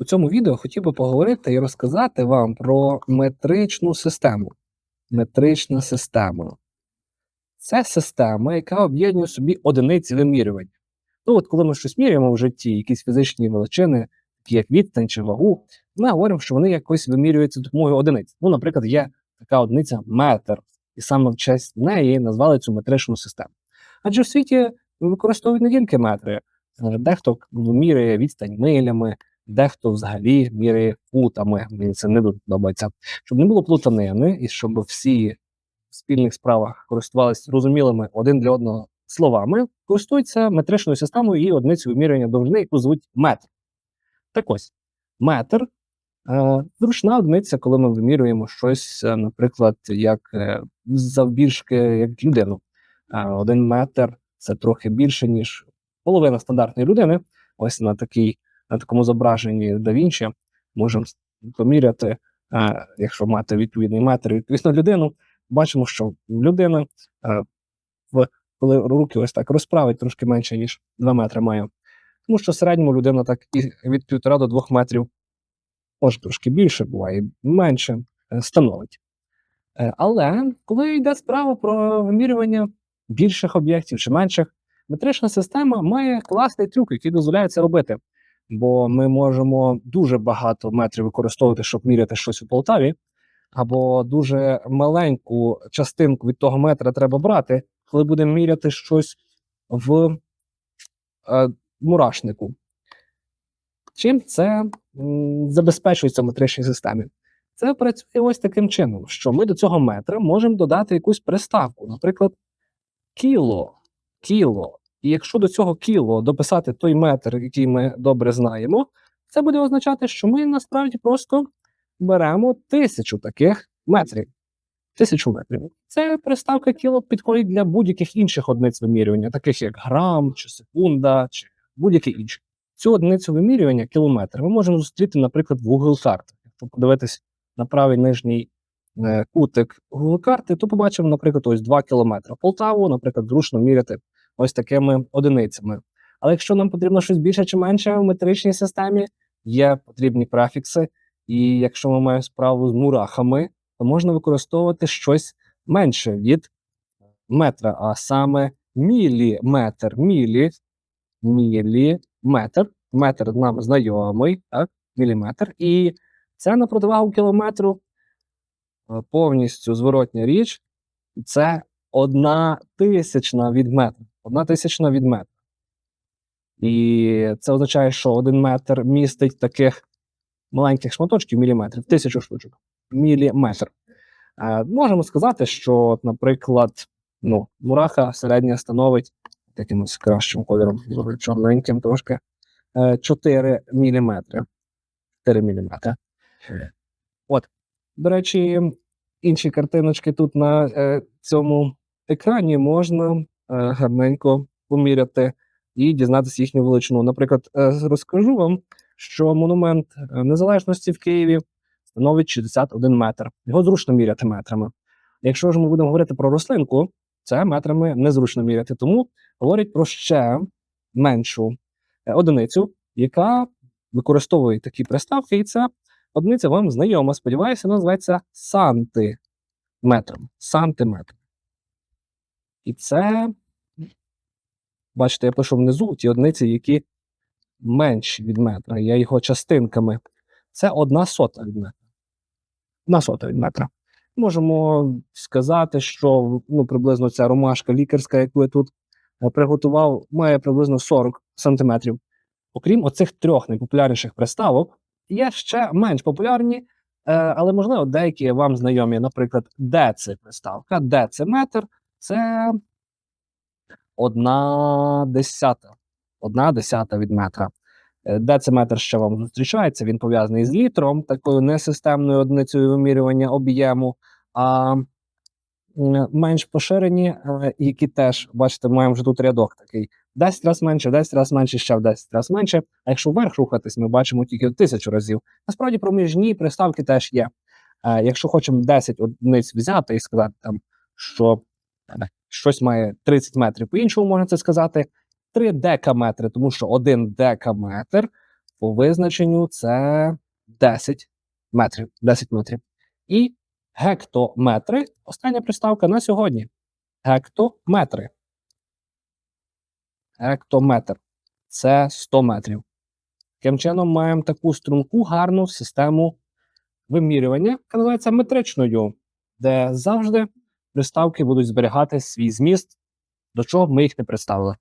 У цьому відео хотів би поговорити і розказати вам про метричну систему. Метрична система це система, яка об'єднує собі одиниці вимірювання. Ну, от коли ми щось міряємо в житті, якісь фізичні величини, такі як відстань чи вагу, ми говоримо, що вони якось вимірюються допомогою одиниць. Ну, наприклад, є така одиниця метр, і саме в честь неї назвали цю метричну систему. Адже в світі використовують не тільки метри, Е, дехто міряє відстань милями, дехто взагалі міряє футами. Мені це не подобається. Щоб не було плутанини і щоб всі в спільних справах користувалися зрозумілими один для одного словами, користуються метричною системою і одиницею вимірювання довжини, яку звуть метр. Так ось, метр е, зручна одиниця, коли ми вимірюємо щось, е, наприклад, як е, завбільшки, як людину. Один метр це трохи більше, ніж половина стандартної людини. Ось на такій, на такому зображенні да Вінчі можемо поміряти, е, якщо мати відповідний метр, відповідно людину, бачимо, що людина, е, коли руки ось так розправить, трошки менше, ніж 2 метри має. Тому що в середньому людина так і від 1,5 до 2 метрів, може трошки більше, буває менше, е, становить. Але коли йде справа про вимірювання більших об'єктів чи менших, метрична система має класний трюк, який дозволяє це робити. Бо ми можемо дуже багато метрів використовувати, щоб міряти щось у Полтаві, або дуже маленьку частинку від того метра треба брати, коли будемо міряти щось в е, мурашнику. Чим це забезпечується в метричній системі? Це працює ось таким чином, що ми до цього метра можемо додати якусь приставку, наприклад, кіло. Кіло. І якщо до цього кіло дописати той метр, який ми добре знаємо, це буде означати, що ми насправді просто беремо тисячу таких метрів. Тисячу метрів. Це приставка кіло підходить для будь-яких інших одиниць вимірювання, таких як грам, чи секунда, чи будь-які інші. Цю одиницю вимірювання, кілометр, ми можемо зустріти, наприклад, в Google картах. Якщо подивитись на правий нижній е, кутик Google карти, то побачимо, наприклад, ось 2 кілометри. Полтаву, наприклад, зручно міряти ось такими одиницями. Але якщо нам потрібно щось більше чи менше в метричній системі, є потрібні префікси, і якщо ми маємо справу з мурахами, то можна використовувати щось менше від метра, а саме міліметр. Мілі, міліметр. Метр нам знайомий, так? Міліметр. І це на противагу кілометру е, повністю зворотня річ. Це одна тисячна від метра. Одна тисячна від метра. І це означає, що один метр містить таких маленьких шматочків міліметрів, тисячу штучок. Міліметр. Е, можемо сказати, що, наприклад, ну, мураха середня становить якимось кращим кольором, чорненьким трошки, е, 4 міліметри. 4 міліметри. От, до речі, інші картиночки тут на е, цьому екрані можна гарненько поміряти і дізнатися їхню величину. Наприклад, е, розкажу вам, що монумент е, незалежності в Києві становить 61 метр. Його зручно міряти метрами. Якщо ж ми будемо говорити про рослинку, це метрами незручно міряти. Тому говорять про ще меншу е, одиницю, яка використовує такі приставки, і ця одиниця вам знайома. Сподіваюся, називається сантиметром. Сантиметр. І це, бачите, я пишу внизу ті одиниці, які менші від метра. Я його частинками. Це одна сота від метра. Одна сота від метра. Можемо сказати, що ну, приблизно ця ромашка лікарська, яку я тут е, приготував, має приблизно 40 сантиметрів. Окрім оцих трьох найпопулярніших приставок, є ще менш популярні, е, але, можливо, деякі вам знайомі, наприклад, деци приставка, дециметр це одна десята. Одна десята від метра. Е, Дециметр ще вам зустрічається, він пов'язаний з літром, такою несистемною одиницею вимірювання об'єму. А менш поширені, е, які теж, бачите, маємо вже тут рядок такий: 10 разів менше, 10 разів менше, ще в 10 разів менше. А якщо вверх рухатись, ми бачимо тільки тисячу разів. Насправді проміжні приставки теж є. Е, Якщо хочемо 10 одиниць взяти і сказати, там, що щось має 30 метрів, по-іншому можна це сказати. 3 декаметри, тому що один декаметр По визначенню це 10 метрів. 10 метрів. І гектометри остання приставка на сьогодні. Гектометри. Гектометр це 100 метрів. Таким чином, маємо таку струнку гарну систему вимірювання, яка називається метричною, де завжди приставки будуть зберігати свій зміст, до чого б ми їх не представили.